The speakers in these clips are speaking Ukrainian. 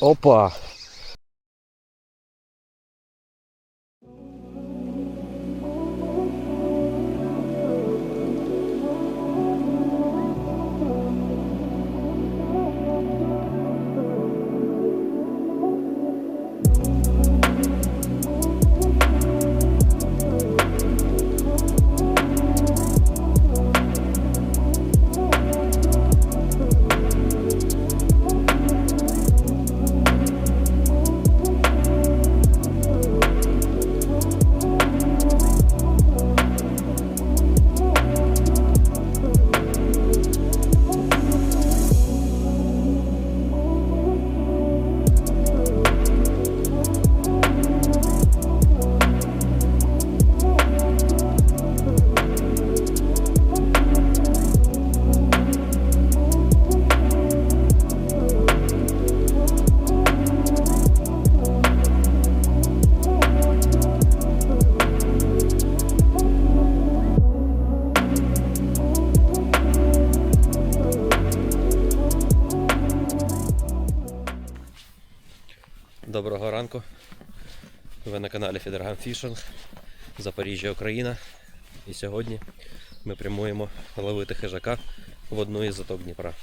Опа! Доброго ранку. Ви на каналі Фідерган Фішинг, Запоріжжя, Україна. І сьогодні ми прямуємо ловити хижака в одну із заток Дніпра.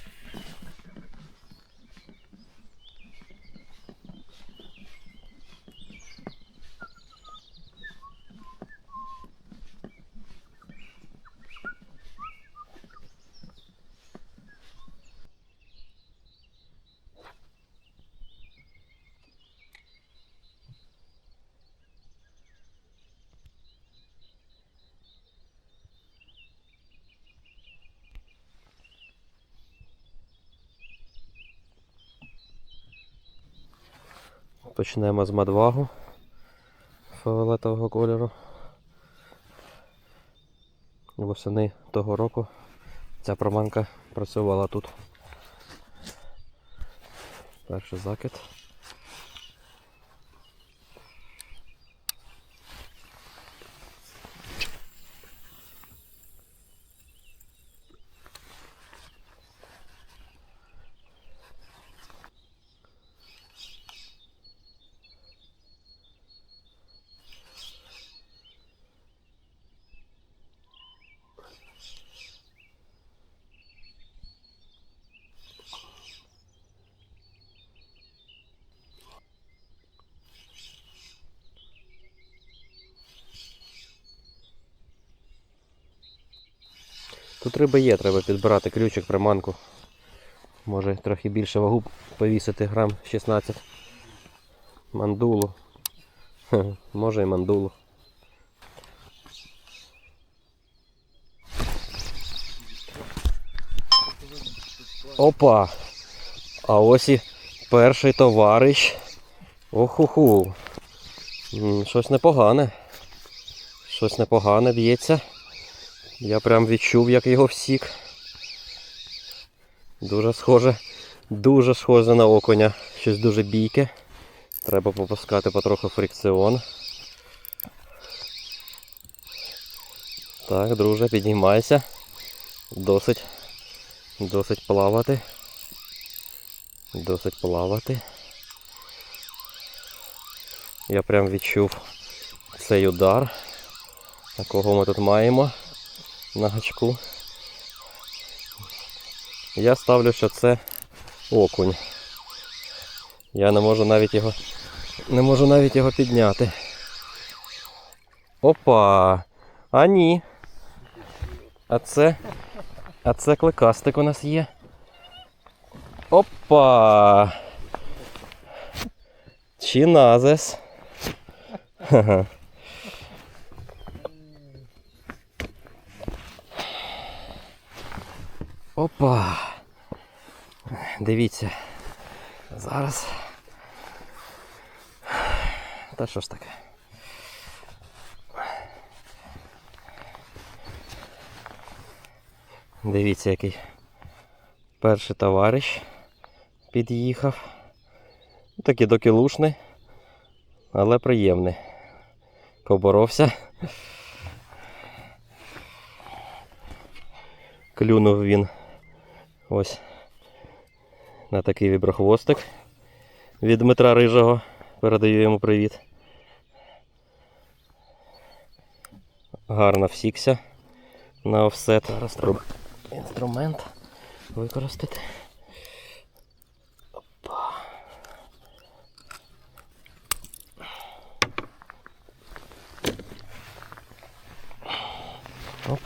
Почнемо з мадвагу фіолетового кольору. Восени того року ця проманка працювала тут. Перший закид. Тут риба є, треба підбирати ключик, приманку. Може трохи більше вагу повісити грам 16. Мандулу. Хе, Може і мандулу. Опа! А ось і перший товариш. Оху-ху. Щось непогане. Щось непогане б'ється. Я прям відчув, як його всік. Дуже схоже, дуже схоже на окуня. Щось дуже бійке. Треба попускати потроху фрикціон. Так, друже, піднімайся. Досить, досить плавати. Досить плавати. Я прям відчув цей удар. А кого ми тут маємо? На гачку. Я ставлю, що це окунь. Я не можу навіть його не можу навіть його підняти. Опа! А ні. А це. А це кликастик у нас є. Опа! Чиназес. Ха-ха. Опа. Дивіться. Зараз. Та що ж таке? Дивіться, який перший товариш під'їхав. Такий докілушний, але приємний. Поборовся. Клюнув він ось на такий віброхвостик. від Дмитра Рижого. Передаю йому привіт. Гарно всікся на офсет. Зараз треба інструмент використати. Опа. Оп.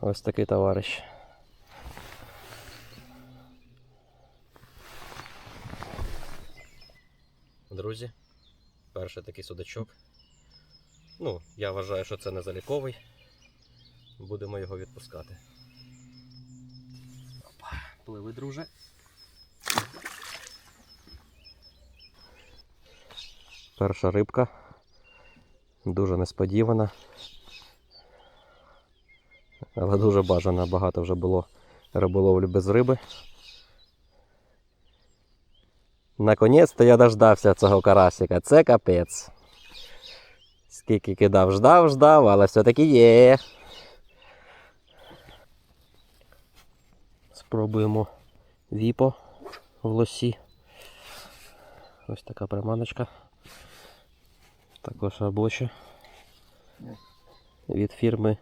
Ось такий товариш. Друзі, перший такий судачок. Ну, я вважаю, що це не заліковий. Будемо його відпускати. Опа, пливи, друже. Перша рибка. Дуже несподівана. Але дуже бажана. Багато вже було риболовлі без риби. Наконець-то я дождався цього карасика. Це капець. Скільки кидав, ждав, ждав, але все-таки є. Спробуємо віпо в лосі. Ось така приманочка. Також робоча. Від фірми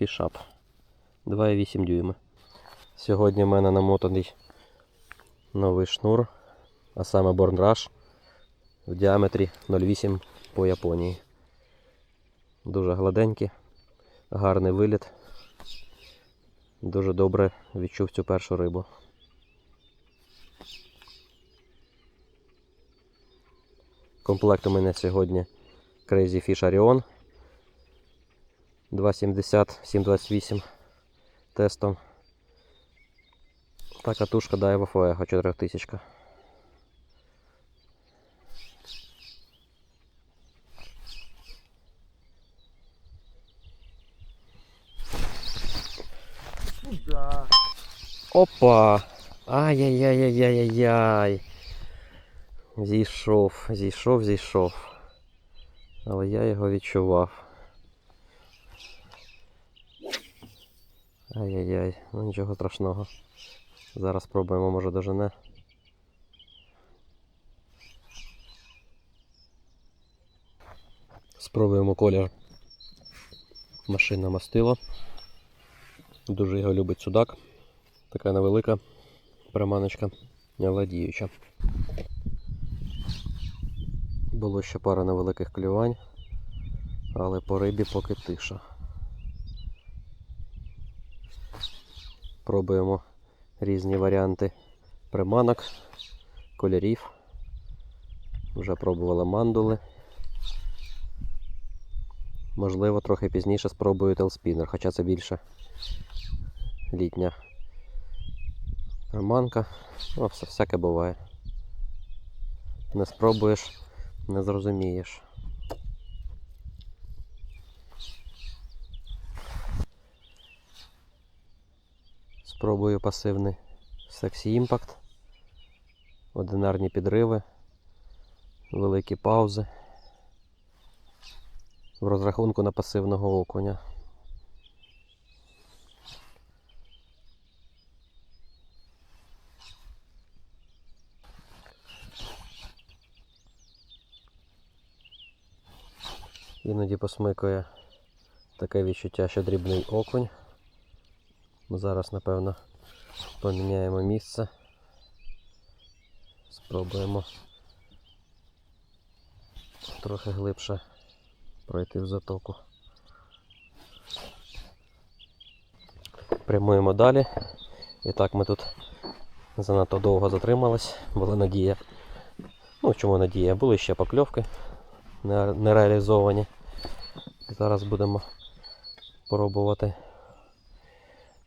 Fishup. 2,8 дюйма. Сьогодні в мене намотаний новий шнур, а саме Born Rush в діаметрі 0,8 по Японії. Дуже гладенький, гарний виліт. Дуже добре відчув цю першу рибу. Комплект у мене сьогодні Crazy Fish Orion 270 728 тестом. Та катушка Daiwa Fuego 4000. Опа! Ай-яй-яй-яй-яй-яй. Зійшов, зійшов, зійшов. Але я його відчував. Ай-яй-яй, ну нічого страшного. Зараз спробуємо, може дожене. Спробуємо колір машинне мастило. Дуже його любить судак. Така невелика приманочка, але діюча. Було ще пара невеликих клювань, але по рибі поки тиша. Пробуємо різні варіанти приманок, кольорів. Вже пробували мандули. Можливо, трохи пізніше спробую телспінер, хоча це більше літня приманка. Ну, все, всяке буває. Не спробуєш, не зрозумієш. Спробую пасивний Sexy Impact. Одинарні підриви, великі паузи. В розрахунку на пасивного окуня. Іноді посмикує таке відчуття, що дрібний окунь. Зараз, напевно, поміняємо місце. Спробуємо трохи глибше пройти в затоку. Прямуємо далі. І так ми тут занадто довго затримались, була надія. Ну, чому надія? Були ще покльовки не, не реалізовані. Зараз будемо пробувати.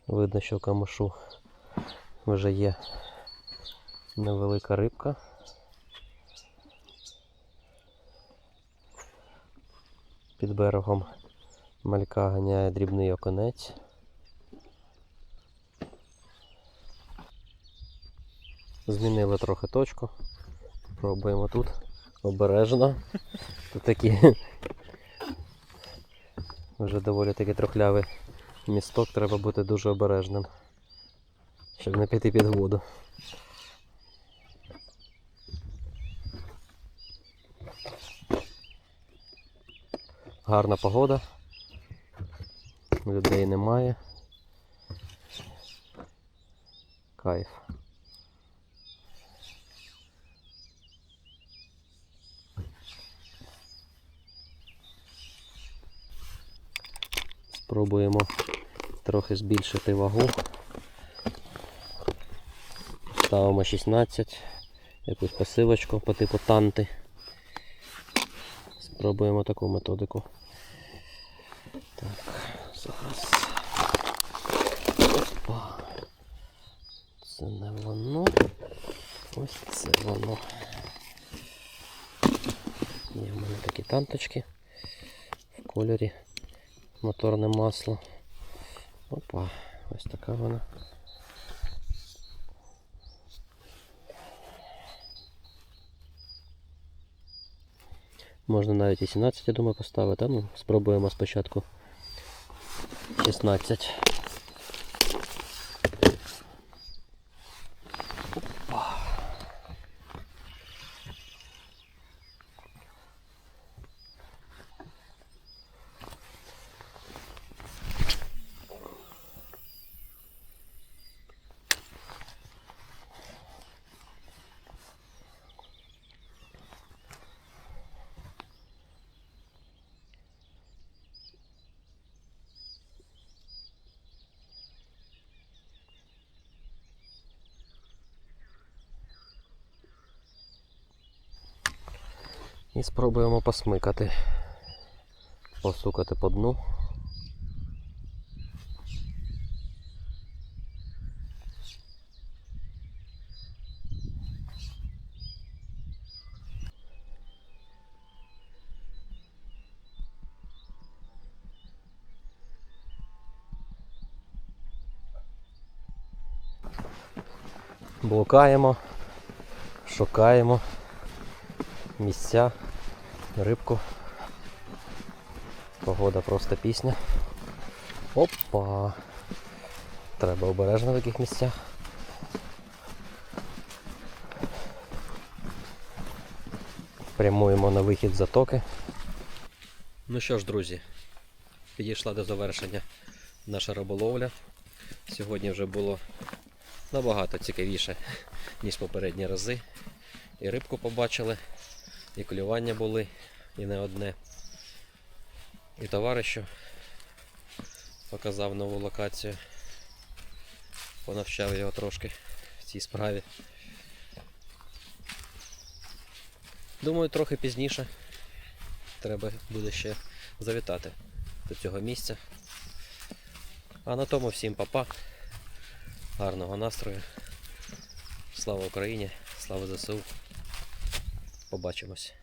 Видно, що в камушу вже є невелика рибка. Під берегом малька ганяє дрібний оконець. Змінили трохи точку. Пробуємо тут обережно. Тут такі вже доволі таки трохлявий місток, треба бути дуже обережним, щоб не піти під воду. Гарна погода, людей немає. Кайф. Спробуємо трохи збільшити вагу. Ставимо 16, якусь посилочку по типу танти. Спробуємо таку методику. Так, зараз. Опа. Це не воно. Ось це воно. Є в мене такі танточки в кольорі моторне масло. Опа, ось така вона. Можна навіть і 17, я думаю, поставити. Ну, спробуємо спочатку 16. І спробуємо посмикати. Постукати по дну. Блукаємо, шукаємо місця, рибку. Погода просто пісня. Опа! Треба обережно в таких місцях. Прямуємо на вихід затоки. Ну що ж, друзі, підійшла до завершення наша риболовля. Сьогодні вже було набагато цікавіше, ніж попередні рази. І рибку побачили, і клювання були, і не одне. І товаришу показав нову локацію. Понавчав його трошки в цій справі. Думаю, трохи пізніше треба буде ще завітати до цього місця. А на тому всім папа. Гарного настрою. Слава Україні! Слава ЗСУ! Побачимось!